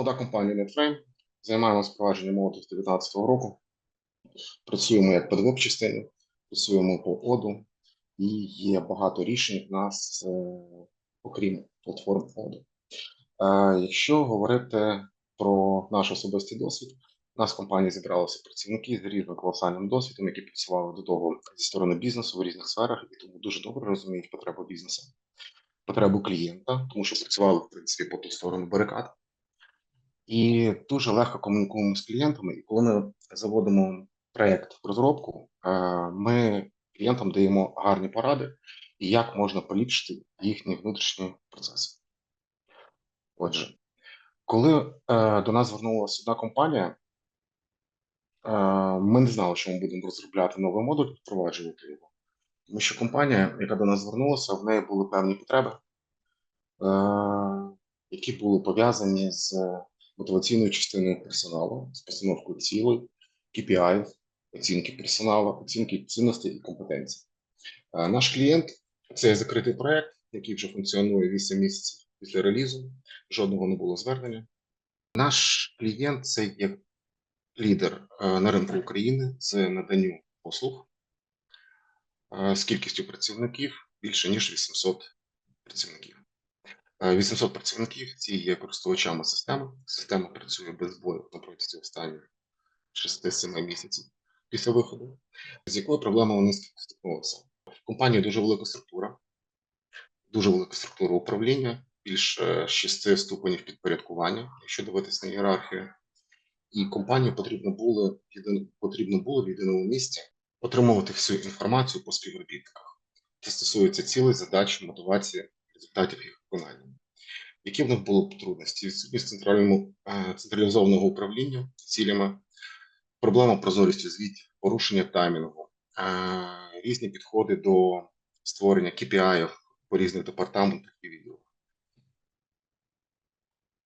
молода компанія NetFrame. Займаємося впровадженням молоді з 2019 року. Працюємо як по DevOps частині, працюємо по оду, і є багато рішень в нас, е, окрім платформ оду. Е, Якщо говорити про наш особистий досвід, у нас в компанії зібралися працівники з різним колосальним досвідом, які працювали до того зі сторони бізнесу в різних сферах, і тому дуже добре розуміють потребу бізнесу, потребу клієнта, тому що працювали в принципі по ту сторону барикад. І дуже легко комунікуємо з клієнтами. І коли ми заводимо проєкт в розробку, ми клієнтам даємо гарні поради, і як можна поліпшити їхні внутрішні процеси. Отже, коли до нас звернулася одна компанія, ми не знали, що ми будемо розробляти новий модуль, впроваджувати його. Тому що компанія, яка до нас звернулася, в неї були певні потреби, які були пов'язані з мотиваційною частиною персоналу, з постановкою цілей, KPI, оцінки персоналу, оцінки цінностей і компетенцій. Е, Наш клієнт це закритий проект, який вже функціонує 8 місяців після релізу. Жодного не було звернення. Наш клієнт це є лідер е, на ринку України з наданню послуг е, з кількістю працівників більше ніж 800 працівників. Е, 800 працівників ці є користувачами системи. Система працює без бою на протязі останніх 6-7 місяців після виходу. З якою проблемою вони стикнулися? В компанії дуже велика структура, дуже велика структура управління, більше 6 ступенів підпорядкування, якщо дивитися на ієрархію. І компанії потрібно було потрібно було в єдиному місці отримувати всю інформацію по співробітниках. Це стосується цілей, задач, мотивації, результатів їх виконання. Які в них були трудності? Відсутність центральному е, централізованого управління цілями, проблема прозорості звітів, порушення таймінгу, е, різні підходи до створення KPI по різних департаментах і відділах.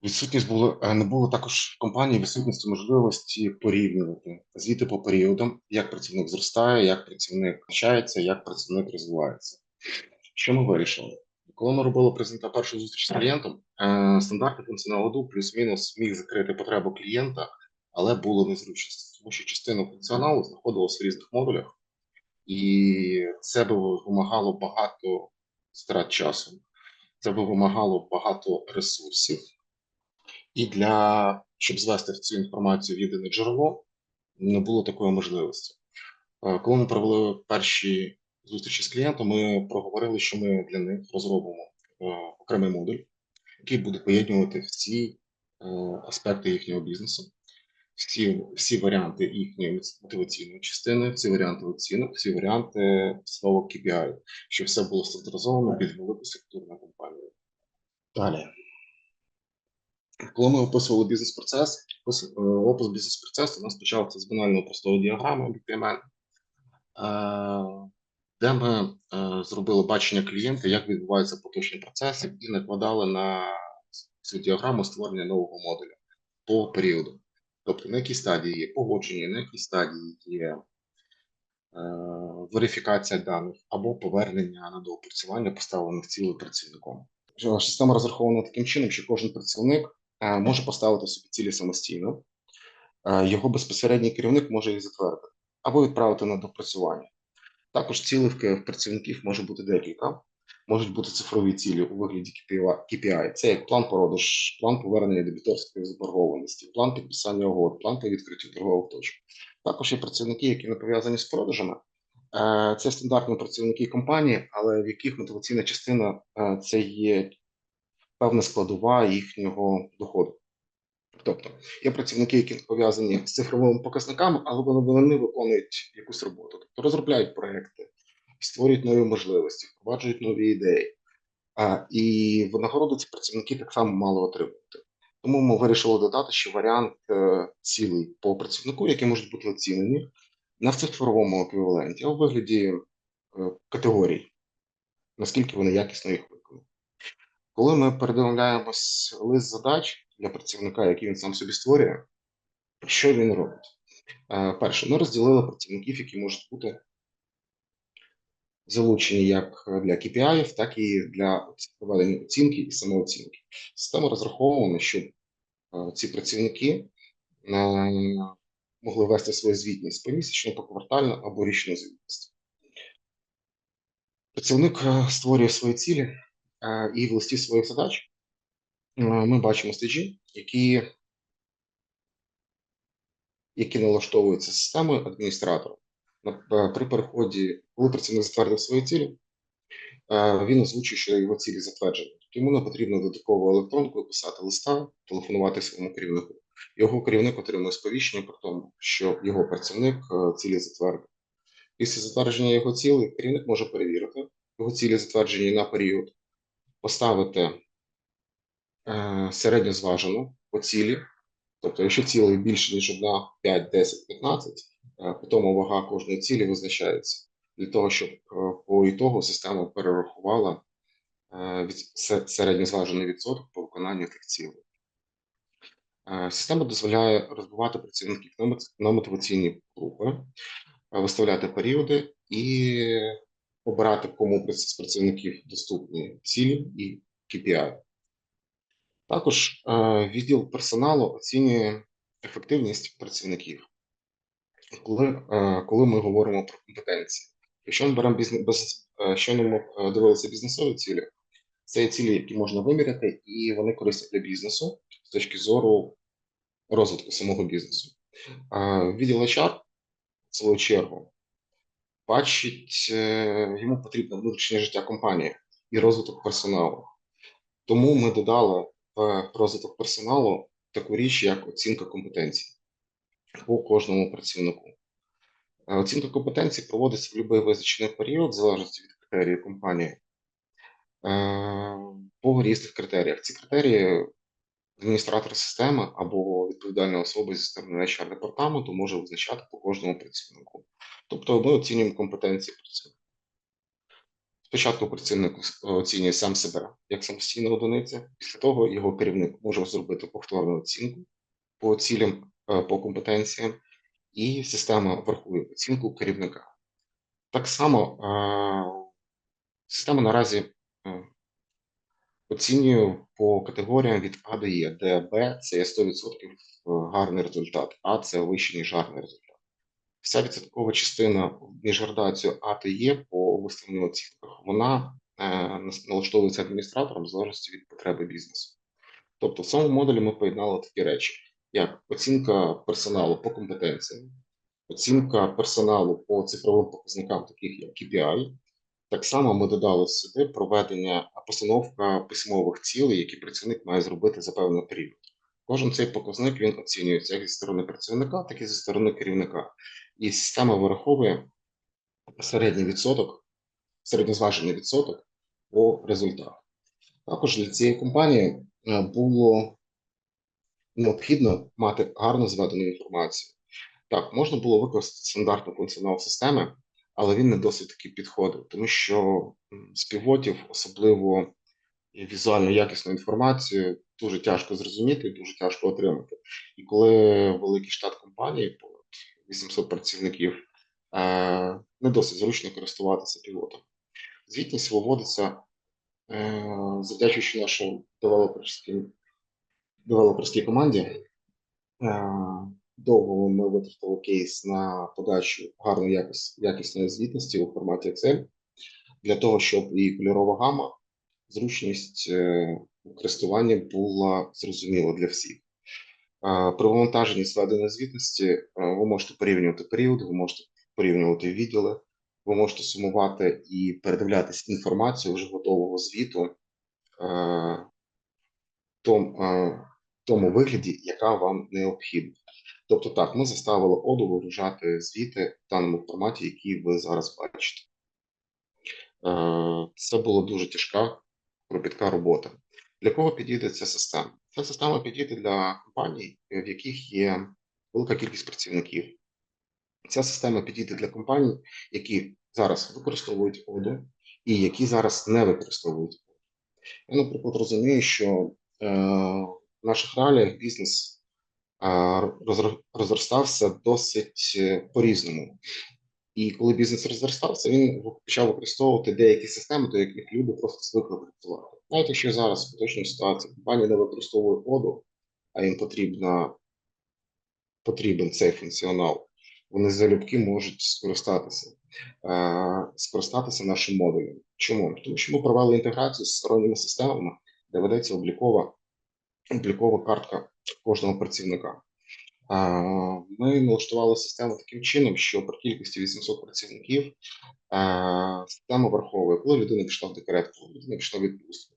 Відсутність було е, не було також в компанії відсутності можливості порівнювати звіти по періодам, як працівник зростає, як працівник навчається, як працівник розвивається. Що ми вирішили? Коли ми робили презента першу зустріч з клієнтом, е, стандарти функціоналу плюс-мінус міг закрити потребу клієнта, але було незручності, тому що частина функціоналу знаходилася в різних модулях, і це би вимагало багато страт часу, це би вимагало багато ресурсів. І для щоб звести цю інформацію в єдине джерело, не було такої можливості. Е, Коли ми провели перші зустрічі з клієнтом, ми проговорили, що ми для них розробимо е, окремий модуль, який буде поєднувати всі е, аспекти їхнього бізнесу, всі, всі варіанти їхньої мотиваційної частини, всі варіанти оцінок, всі варіанти слова KPI, щоб все було стандартизовано під велику структурну компанію. Далі. Коли ми описували бізнес-процес, опис, е, бізнес-процесу у нас почався з банальної простої діаграми BPMN, де ми е, зробили бачення клієнта, як відбуваються поточні процеси, і накладали на цю діаграму створення нового модуля по періоду. Тобто, на якій стадії є погодження, на якій стадії є е, верифікація даних або повернення на доопрацювання поставлених цілей працівником. Система розрахована таким чином, що кожен працівник е, може поставити собі цілі самостійно, Е, його безпосередній керівник може їх затвердити або відправити на допрацювання. Також в в працівників може бути декілька. Можуть бути цифрові цілі у вигляді KPI. Це як план продаж, план повернення дебіторської заборгованості, план підписання угод, план по відкриттю торгових точок. Також є працівники, які не пов'язані з продажами. Е, Це стандартні працівники компанії, але в яких мотиваційна частина е, це є певна складова їхнього доходу. Тобто є працівники, які пов'язані з цифровими показниками, але вони, не виконують якусь роботу, тобто розробляють проекти, створюють нові можливості, впроваджують нові ідеї. А, і винагороду ці працівники так само мали отримувати. Тому ми вирішили додати ще варіант е, цілий по працівнику, які можуть бути оцінені не в цифровому еквіваленті, а у вигляді е, категорій, наскільки вони якісно їх виконують. Коли ми передивляємось лист задач для працівника, який він сам собі створює, що він робить? Е, Перше, ми розділили працівників, які можуть бути залучені як для KPI, так і для проведення оцінки і самооцінки. Система розрахована, щоб е, ці працівники е, могли вести свою звітність помісячно, поквартально або річну звітність. Працівник створює свої цілі і в листі своїх задач ми бачимо стежі, які, які налаштовуються системою адміністратора. Е, При переході, коли працівник затвердив свої цілі, е, він озвучує, що його цілі затверджені. Йому не потрібно додатково електронкою писати листа, телефонувати своєму керівнику. Його керівник отримує сповіщення про те, що його працівник е, цілі затвердив. Після затвердження його цілей керівник може перевірити його цілі затверджені на період, поставити е, середньозважену по цілі. Тобто, якщо цілей більше, ніж одна, 5, 10, 15, е, по тому вага кожної цілі визначається для того, щоб е, по ітогу система перерахувала е, середньозважений відсоток по виконанню тих цілей. Система дозволяє розбивати працівників на мотиваційні групи, виставляти періоди і обирати, кому з працівників доступні цілі і KPI. Також е, відділ персоналу оцінює ефективність працівників, коли, е, коли ми говоримо про компетенції. Якщо ми беремо бізнес, е, щойно ми дивилися бізнесові цілі, це є цілі, які можна виміряти, і вони корисні для бізнесу з точки зору розвитку самого бізнесу. Відділ HR, в свою чергу, бачить, йому потрібно внутрішнє життя компанії і розвиток персоналу. Тому ми додали в розвиток персоналу таку річ, як оцінка компетенцій по кожному працівнику. Е, Оцінка компетенцій проводиться в будь-який визначений період, в залежності від критерії компанії, е, по різних критеріях. Ці критерії адміністратор системи або відповідальна особа зі сторони HR департаменту може визначати по кожному працівнику. Тобто ми оцінюємо компетенції працівника. Спочатку працівник оцінює сам себе як самостійна одиниця, після того його керівник може зробити повторну оцінку по цілям, е, по компетенціям, і система врахує оцінку керівника. Так само е, система наразі е, оцінює по категоріям від А до Є, де Б це є 100% гарний результат, А це вищий, ніж гарний результат. Вся відсоткова частина між градацією А та Є по виставленим оцінках, вона е, налаштовується адміністратором в залежності від потреби бізнесу. Тобто в цьому модулі ми поєднали такі речі, як оцінка персоналу по компетенціям, оцінка персоналу по цифровим показникам, таких як KPI. Так само ми додали сюди проведення постановка письмових цілей, які працівник має зробити за певний період. Кожен цей показник він оцінюється як зі сторони працівника, так і зі сторони керівника. І система вираховує середній відсоток, середньозважений відсоток по результату. Також для цієї компанії е, було необхідно мати гарно зведену інформацію. Так, можна було використати стандартний функціонал системи, але він не досить таки підходив, тому що з півотів, особливо візуально якісну інформацію, дуже тяжко зрозуміти, дуже тяжко отримати. І коли великий штат компанії, 800 працівників, е, не досить зручно користуватися пілотом. Звітність виводиться, е, завдячуючи нашій девелоперській, девелоперській команді. Е, Довго ми витратили кейс на подачу гарної якіс, якісної звітності у форматі Excel для того, щоб і кольорова гама, зручність у була зрозуміла для всіх. При вивантаженні зведеної звітності е, ви можете порівнювати періоди, ви можете порівнювати відділи, ви можете сумувати і передивлятись інформацію вже готового звіту е, е, тому вигляді, яка вам необхідна. Тобто, так, ми заставили оду вигружати звіти в даному форматі, який ви зараз бачите. Це була дуже тяжка, кропітка робота. Для кого підійде ця система? Ця система підійде для компаній, в яких є велика кількість працівників. Ця система підійде для компаній, які зараз використовують оду і які зараз не використовують оду. Я, наприклад, розумію, що е, в наших реаліях бізнес е, розростався досить е, по-різному. І коли бізнес розростався, він почав використовувати деякі системи, до яких люди просто звикли працювати. Навіть якщо зараз в поточній ситуації компанія не використовує оду, а їм потрібна, потрібен цей функціонал, вони залюбки можуть скористатися, е, скористатися нашим модулем. Чому? Тому що ми провели інтеграцію з сторонніми системами, де ведеться облікова, облікова картка кожного працівника. Ми налаштували систему таким чином, що при кількості 800 працівників система враховує, коли людина пішла в декрет, коли людина пішла в відпустку,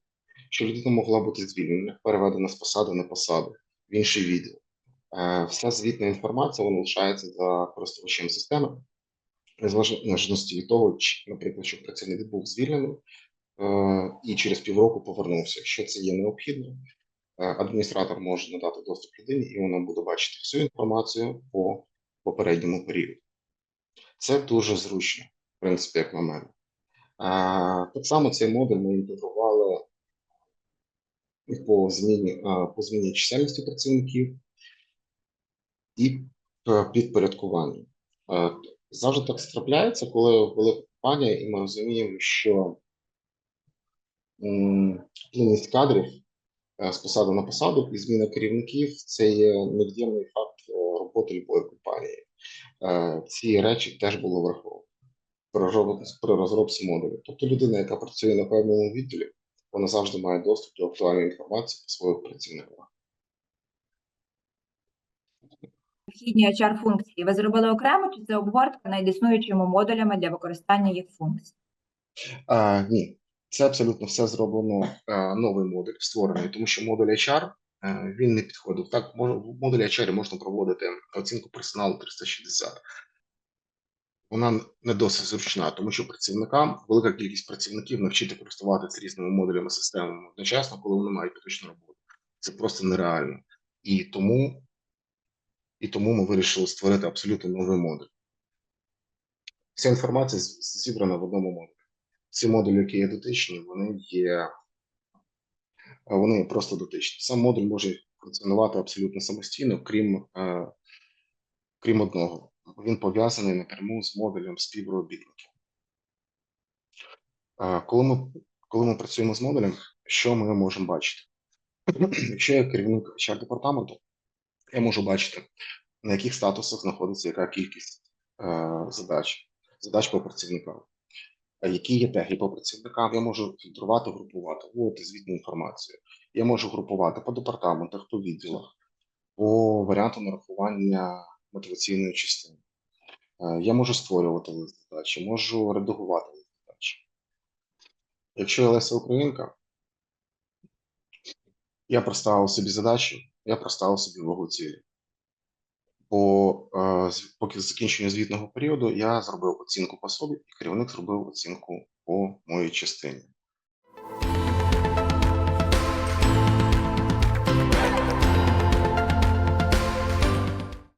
що людина могла бути звільнена, переведена з посади на посаду в інший відділ. Вся звітна інформація вона лишається за користувачем системи, незалежності від того, чи, наприклад, що працівник був звільнений е, і через півроку повернувся. Якщо це є необхідно, адміністратор може надати доступ людині, і вона буде бачити всю інформацію по попередньому періоду. Це дуже зручно, в принципі, як на мене. Е, Так само цей модуль ми інтегрували по зміні, е, по зміні чисельності працівників і е, підпорядкуванню. Е, Завжди так трапляється, коли велика компанія, і ми розуміємо, що плинність кадрів е, з посади на посаду і зміна керівників це є невід'ємний факт е, роботи любої компанії. Е, Ці речі теж було враховано при розробці- модулю. Тобто людина, яка працює на певному відділі, вона завжди має доступ до актуальної інформації по своїх працівниках. Вхідні HR-функції ви зробили окремо, чи це обгортка над існуючими модулями для використання їх функцій? А, ні, це абсолютно все зроблено е, новий модуль створений, тому що модуль HR е, він не підходив. Так, в модулі HR можна проводити оцінку персоналу 360. Вона не досить зручна, тому що працівникам велика кількість працівників навчити користуватися різними модулями системами одночасно, коли вони мають поточну роботу. Це просто нереально. І тому, і тому ми вирішили створити абсолютно новий модуль. Вся інформація зібрана в одному модулі. Ці модулі, які є дотичні, вони є вони просто дотичні. Сам модуль може функціонувати абсолютно самостійно, крім, е, крім одного. Він пов'язаний напряму з модулем співробітників. Е, коли, ми, коли ми працюємо з модулем, що ми можемо бачити? Якщо я керівник HR департаменту, я можу бачити, на яких статусах знаходиться яка кількість е, задач, задач по працівникам. А які є теги по працівникам, я можу фільтрувати, групувати, вводити звітну інформацію. Я можу групувати по департаментах, по відділах, по варіанту нарахування мотиваційної частини. Е, Я можу створювати лист задачі, можу редагувати лист задачі. Якщо я Леся Українка, я проставив собі задачу, я проставив собі вагу цілі. По е, поки закінчення звітного періоду я зробив оцінку по собі, і керівник зробив оцінку по моїй частині.